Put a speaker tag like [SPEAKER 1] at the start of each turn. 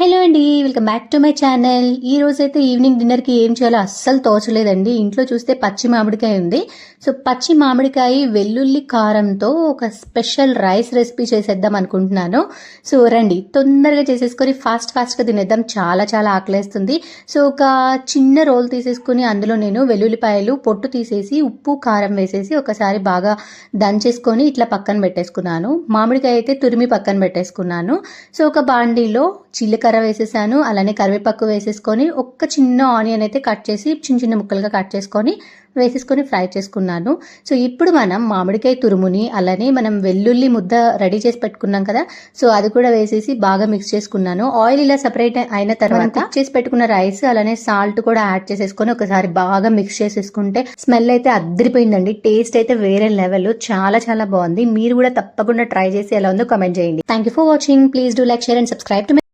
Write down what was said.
[SPEAKER 1] Hello అండి welcome back to my channel. ఈ రోజైతే అయితే ఈవినింగ్ డిన్నర్కి ఏం చేయాలో అస్సలు తోచలేదండి. ఇంట్లో చూస్తే పచ్చి మామిడికాయ ఉంది. సో పచ్చి మామిడికాయ వెల్లుల్లి కారంతో ఒక స్పెషల్ రైస్ రెసిపీ చేసేద్దాం అనుకుంటున్నాను. సో రండి తొందరగా చేసేసుకొని ఫాస్ట్ ఫాస్ట్గా తినేద్దాం. చాలా చాలా ఆకలేస్తుంది. సో ఒక చిన్న రోల్ తీసేసుకుని అందులో నేను వెల్లుల్లిపాయలు పొట్టు తీసేసి ఉప్పు కారం వేసేసి ఒకసారి బాగా దంచేసుకొని ఇట్లా పక్కన పెట్టేసుకున్నాను. మామిడికాయ అయితే తురిమి పక్కన పెట్టేసుకున్నాను. సో ఒక బాండీలో జీలకర్ర వేసేసాను అలానే కరివేపాకు వేసేసుకొని ఒక్క చిన్న ఆనియన్ అయితే కట్ చేసి చిన్న చిన్న ముక్కలుగా కట్ చేసుకొని వేసేసుకొని ఫ్రై చేసుకున్నాను. సో ఇప్పుడు మనం మామిడికాయ తురుముని అలానే మనం వెల్లుల్లి ముద్ద రెడీ చేసి పెట్టుకున్నాం కదా సో అది కూడా వేసేసి బాగా మిక్స్ చేసుకున్నాను. ఆయిల్ ఇలా సపరేట్ అయిన తర్వాత కుక్ చేసి పెట్టుకున్న రైస్ అలానే సాల్ట్ కూడా యాడ్ చేసేసుకొని ఒకసారి బాగా మిక్స్ చేసేసుకుంటే స్మెల్ అయితే అద్దరిపోయిందండి. టేస్ట్ అయితే వేరే లెవెల్ చాలా చాలా బాగుంది. మీరు కూడా తప్పకుండా ట్రై చేసి ఎలా ఉందో కమెంట్ చేయండి. Thank you for watching please do like share and subscribe to